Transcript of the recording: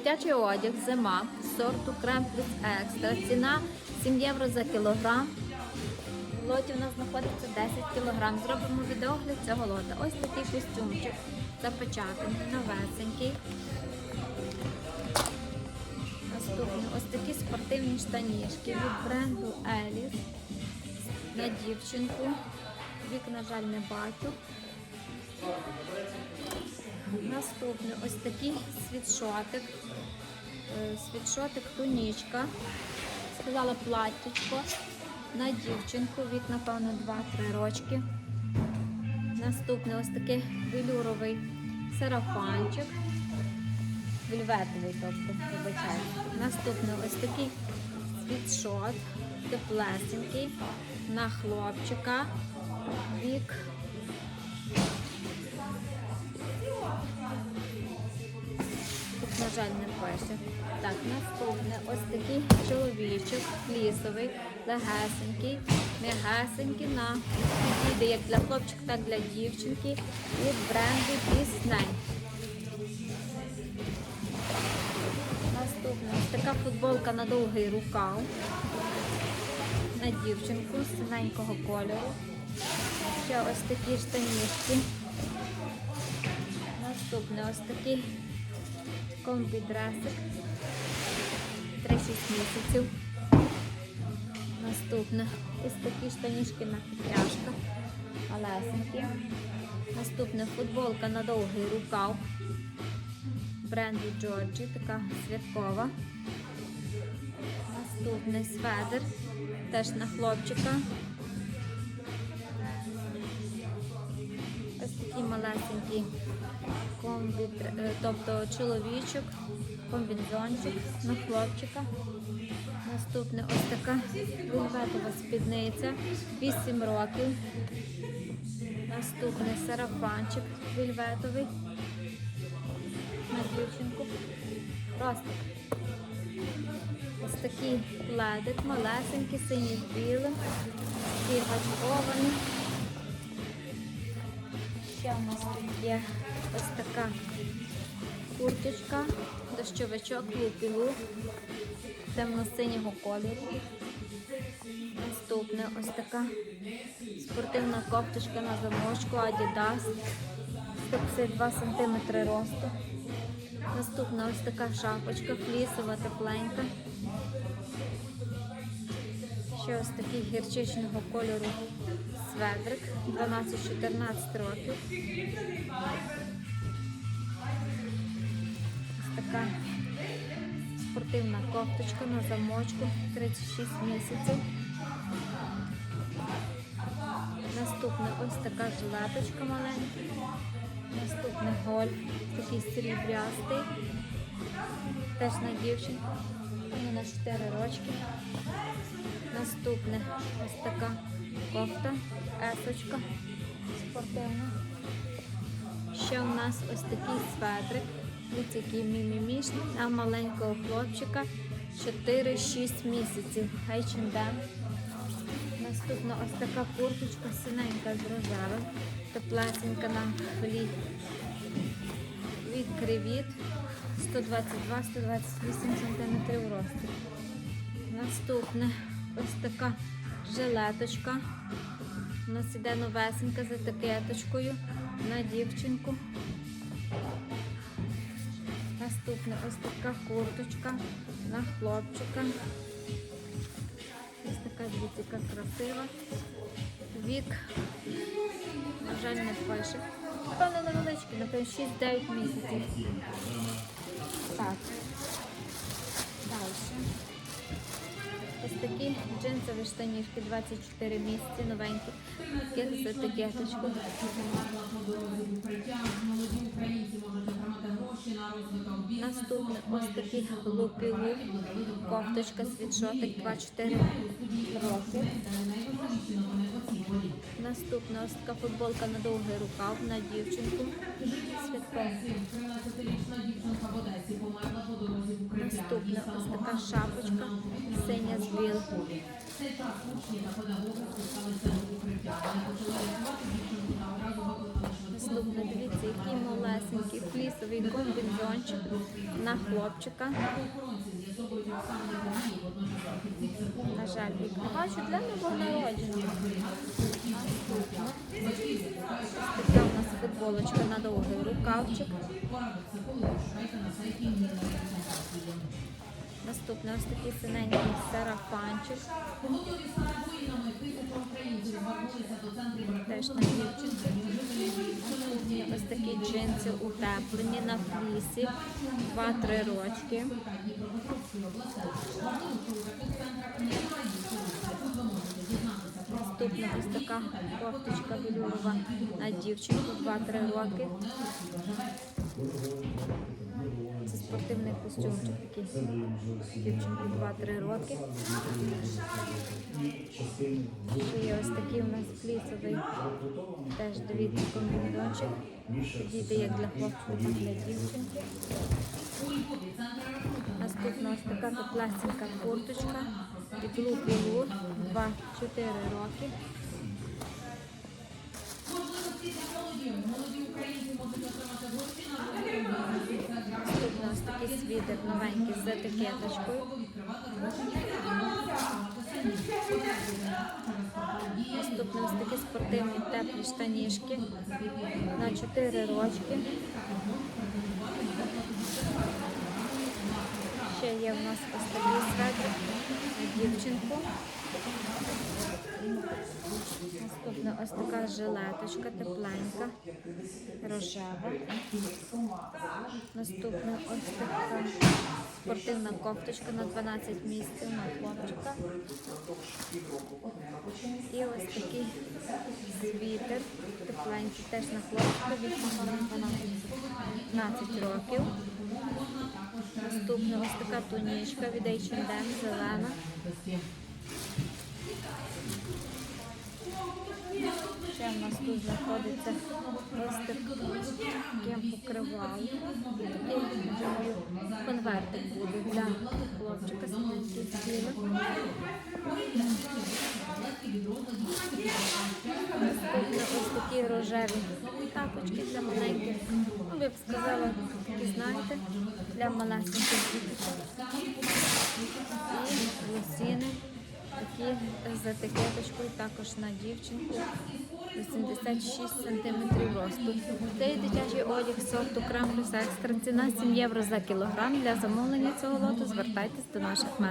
Дитячий одяг, зима, сорту крем плюс екстра. Ціна 7 євро за кілограм. В лоті у нас знаходиться 10 кілограм. Зробимо відеогляд цього лота. Ось такий костюмчик запечатаний, новесенький. Наступний ось такі спортивні штанішки від бренду Еліс на дівчинку. Вік, на жаль, не бачу. Наступний ось такий світшотик. Е, Світшотик тунічка. Сказала платтячко на дівчинку, вік, напевно, 2-3 рочки. Наступний ось такий велюровий сарафанчик. Вельветовий, тобто, вибачаю. Наступний ось такий світшот, теплесенький, на хлопчика. Вік на жаль, не пише. Так, наступне ось такий чоловічок, флісовий, легесенький, м'ягесенький на підійде як для хлопчика, так і для дівчинки від бренду Disney. Наступне ось така футболка на довгий рукав на дівчинку з синенького кольору. Ще ось такі штанішки. Наступне ось такий комбідресик. 3-6 місяців. Наступне ось такі штанішки на підтяжках. Малесенькі. Наступне футболка на довгий рукав. Бренду Джорджі, така святкова. Наступний сведер, теж на хлопчика. Ось комбітр, е, тобто чоловічок, комбінзончик на хлопчика. Наступне ось така вельветова спідниця, 8 років. Наступний сарафанчик вельветовий на дівчинку. Просто ось такий пледик малесенький, синій з білим, такий. Ще у нас тут є ось така курточка, дощовичок, лупілу темно-синього кольору. Наступне ось така спортивна кофточка на замочку Adidas 152 см росту. Наступна ось така шапочка, флісова, тепленька. Ще ось такий гірчичного кольору сведрик 12-14 років. Така спортивна кофточка на замочку 36 місяців. Наступна ось така жилеточка маленька. Наступний гольф, такий срібрястий. Теж на дівчинку. На 4 рочки. Наступне ось така кофта, есочка спортивна. Ще у нас ось такий светрик. Ось який мімімішний, а маленького хлопчика 4-6 місяців. H&M. Наступна ось така курточка синенька з рожевим, теплесенька на хліб. Від кривіт 122-128 см росту. Наступне ось така жилеточка. У нас іде новесенька з етикеточкою на дівчинку. Наступне ось така курточка на хлопчика. Ось така яка красива. Вік, на жаль, не пише. Напевно, невеличкий, напевно, 6-9 місяців. Так. Далі. Ось такі джинсові штанішки 24 місяці, новенькі. Такі з етикеточкою. Наступне ось такий лупілу, кофточка, світшотик 24 роки. Наступна ось така футболка на довгий рукав на дівчинку. Наступна ось така шапочка, синя з білим. Наступне, дивіться, який малесенький флісовий комбінзончик на хлопчика. На жаль, бачу для новонародженого. Така у нас футболочка на довгий рукавчик. Наступне ось такий синенький сарафанчик. Теж на дівчинці. Ось такі джинси утеплені на флісі. 2-3 рочки. Наступна ось така кофточка велюрова на дівчинку 2-3 роки. Це спортивний костюмчик такий. Дівчинку 2-3 роки. Ще є ось такий у нас флісовий. Теж дивіться комбінезончик. Підійде як для хлопця, так для дівчинки. Наступна ось така теплесенька курточка. Від лупулу 2-4 роки. Такий світер новенький з етикеточкою. Наступний ось такі спортивні теплі штанішки на 4 рочки. Ще є в нас ось такий светр на дівчинку. Ось така жилеточка тепленька, рожева. Наступна ось така спортивна кофточка на 12 місць на хлопчика. І ось такий світер тепленький теж на хлопчика від 12 років. Наступна ось така тунічка від H&M зелена. Ще в нас тут знаходиться ось таким покривалом. Такий, конвертик буде для хлопчика. Наступно ось такі рожеві тапочки для маленьких. Ну, ви б сказала, такі знаєте, для малесеньких діточок. І лосіни такі з етикеточкою також на дівчинку. 86 см росту. Цей дитячий одяг сорту крем плюс екстра. Ціна 7 євро за кілограм. Для замовлення цього лоту звертайтесь до наших менеджерів.